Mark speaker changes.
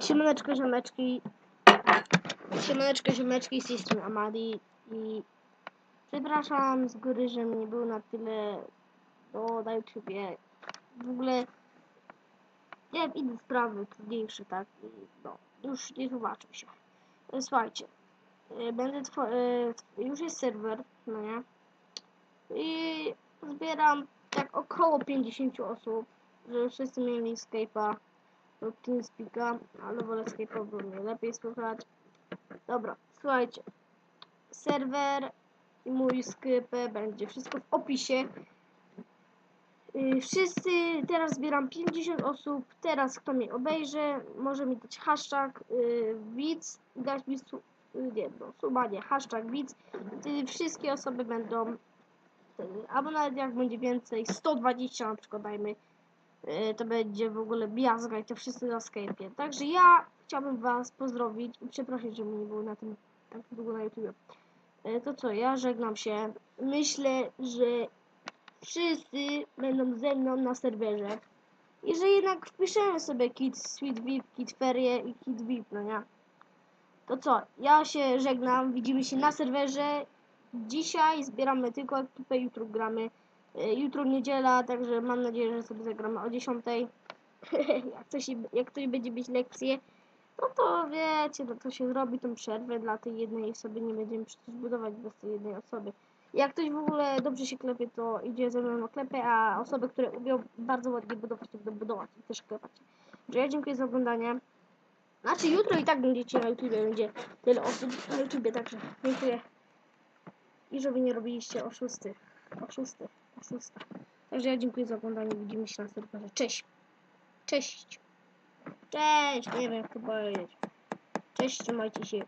Speaker 1: Siemaneczko, ziomeczki. Siemaneczko, ziomeczki, z Amadi i przepraszam z góry, że nie był na tyle do, na YouTubie. W ogóle miałem inne sprawy trudniejsze, tak? I no, już nie tłumaczę się. E, Słuchajcie, e, będę e, już jest serwer, no nie? I zbieram tak około 50 osób, żeby wszyscy mieli Skype'a lub TeamSpeak'a, ale wolę Skype'a, bo mnie lepiej słychać. Dobra, słuchajcie. Serwer i mój Skype będzie wszystko w opisie. Yy, Wszyscy, teraz zbieram 50 osób, teraz kto mnie obejrzy, może mi dać hashtag yy, widz dać mi su, yy, nie, no, suba nie, hashtag widz. Wtedy wszystkie osoby będą, wtedy, albo nawet jak będzie więcej, 120 na przykład dajmy, to będzie w ogóle miazga i to wszyscy na Skype'ie. Także ja chciałbym was pozdrowić i przeprosić, że mnie nie było na tym tak długo na YouTube. Yy, to co, ja żegnam się. Myślę, że wszyscy będą ze mną na serwerze. I że jednak wpiszemy sobie kit Sweet VIP, kit Ferie i kit VIP, no nie? To co, ja się żegnam, widzimy się na serwerze. Dzisiaj zbieramy tylko ekipę, jutro gramy. E, Jutro niedziela, także mam nadzieję, że sobie zagramy o 10. jak, ktoś, jak ktoś będzie mieć lekcję, no to wiecie, no to się zrobi tą przerwę dla tej jednej osoby, nie będziemy przecież budować bez tej jednej osoby. Jak ktoś w ogóle dobrze się klepie, to idzie ze mną na klepę, a osoby, które umią bardzo ładnie budować, to będą budować i też klepać. Także ja dziękuję za oglądanie. Znaczy jutro i tak będziecie na YouTubie, będzie tyle osób na YouTubie, także dziękuję. I żeby nie robiliście oszusty, oszusty, oszusta. Także ja dziękuję za oglądanie, widzimy się na serwerze. Cześć! Cześć! Cześć! Nie wiem jak to. Cześć, trzymajcie się.